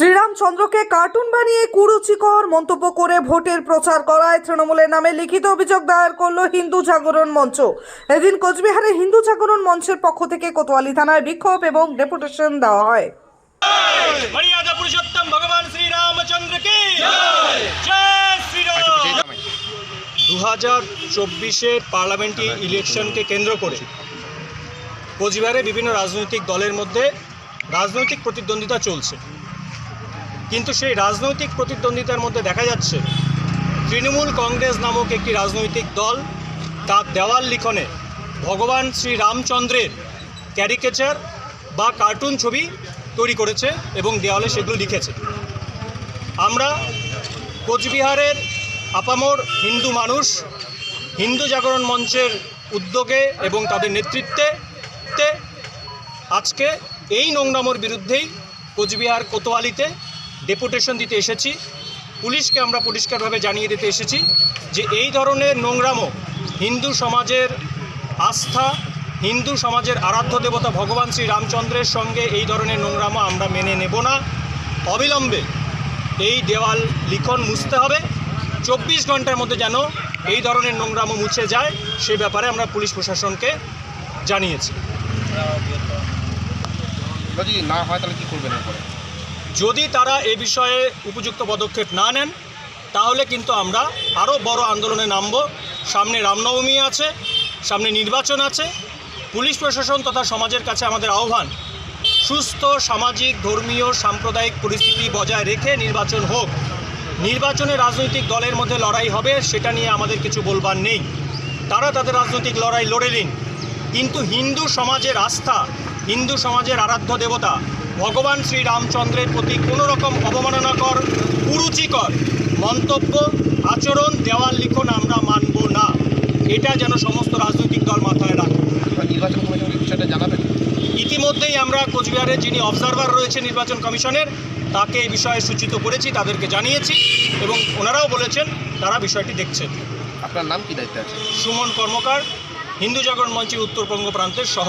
শ্রীরামচন্দ্রকে cartoon বানিয়ে কুরুচিকর মন্তব্য করে ভোটের প্রচার করায় তৃণমূলের নামে লিখিত অভিযোগ দায়ের করল হিন্দু জাগরণ মঞ্চ। এদিন কোচবিহারে হিন্দু জাগরণ মঞ্চের পক্ষ থেকে কোতোয়ালি থানায় বিক্ষোভ এবং ডেপুটেশন দেওয়া হয়। দু হাজার চব্বিশের পার্লামেন্টারি ইলেকশনকে কেন্দ্র করে কোচবিহারে বিভিন্ন রাজনৈতিক দলের মধ্যে রাজনৈতিক প্রতিদ্বন্দ্বিতা চলছে। কিন্তু সেই রাজনৈতিক প্রতিদ্বন্দ্বিতার মধ্যে দেখা যাচ্ছে, তৃণমূল কংগ্রেস নামক একটি রাজনৈতিক দল তার দেওয়াল লিখনে ভগবান শ্রী রামচন্দ্রের ক্যারিকেচার বা কার্টুন ছবি তৈরি করেছে এবং দেওয়ালে সেগুলো লিখেছে। আমরা কোচবিহারের আপামর হিন্দু মানুষ, হিন্দু জাগরণ মঞ্চের উদ্যোগে এবং তাদের নেতৃত্বে আজকে এই নোংরামোর বিরুদ্ধেই কোচবিহার কোতোয়ালিতে ডেপুটেশন দিতে এসেছি। পুলিশকে আমরা পরিষ্কারভাবে জানিয়ে দিতে এসেছি যে এই ধরনের নোংরামো হিন্দু সমাজের আস্থা, হিন্দু সমাজের আরাধ্য দেবতা ভগবান শ্রী রামচন্দ্রের সঙ্গে এই ধরনের নোংরামো আমরা মেনে নেব না। অবিলম্বে এই দেওয়াল লিখন মুছতে হবে। চব্বিশ ঘণ্টার মধ্যে যেন এই ধরনের নোংরামো মুছে যায়, সে ব্যাপারে আমরা পুলিশ প্রশাসনকে জানিয়েছি। না হয় তাহলে কি করবেন যদি তারা এ বিষয়ে উপযুক্ত পদক্ষেপ না নেন, তাহলে কিন্তু আমরা আরও বড় আন্দোলনে নামব। সামনে রামনবমী আছে, সামনে নির্বাচন আছে। পুলিশ প্রশাসন তথা সমাজের কাছে আমাদের আহ্বান, সুস্থ, সামাজিক, ধর্মীয়, সাম্প্রদায়িক পরিস্থিতি বজায় রেখে নির্বাচন হোক। নির্বাচনে রাজনৈতিক দলের মধ্যে লড়াই হবে, সেটা নিয়ে আমাদের কিছু বলবার নেই। তারা তাদের রাজনৈতিক লড়াই লড়ে নিন। কিন্তু হিন্দু সমাজের আস্থা, হিন্দু সমাজের আরাধ্য দেবতা ভগবান শ্রী রামচন্দ্রের প্রতি কোনো রকম অবমাননাকর কুরুচিকর মন্তব্য আচরণ দেওয়াল লিখন আমরা মানব না। এটা যেন সমস্ত রাজনৈতিক দল মাথায় রাখে। নির্বাচন বিষয়টা জানাবেন? ইতিমধ্যেই আমরা কোচবিহারে যিনি অবজারভার রয়েছে নির্বাচন কমিশনের তাকে এই বিষয়ে সূচিত করেছি তাদেরকে জানিয়েছি এবং ওনারাও বলেছেন তারা বিষয়টি দেখছেন। আপনার নাম কি দায়িত্বে আছে সুমন কর্মকার হিন্দু জাগরণ মঞ্চের উত্তরবঙ্গ প্রান্তের সহ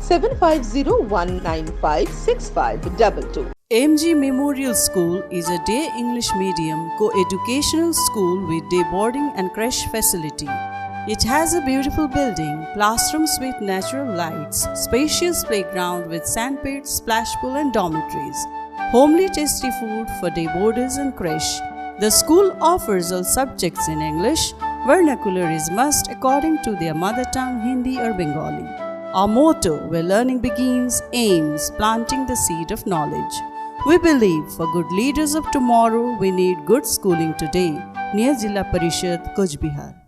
7501956522. MG Memorial School is a day English medium co-educational school with day boarding and creche facility. It has a beautiful building, classrooms with natural lights, spacious playground with sandpit, splash pool and dormitories, homely tasty food for day boarders and creche. The school offers all subjects in English. Vernacular is must according to their mother tongue Hindi or Bengali. Our motto, where learning begins, aims planting the seed of knowledge. We believe for good leaders of tomorrow, we need good schooling today. Near Jilla Parishad, Kuch.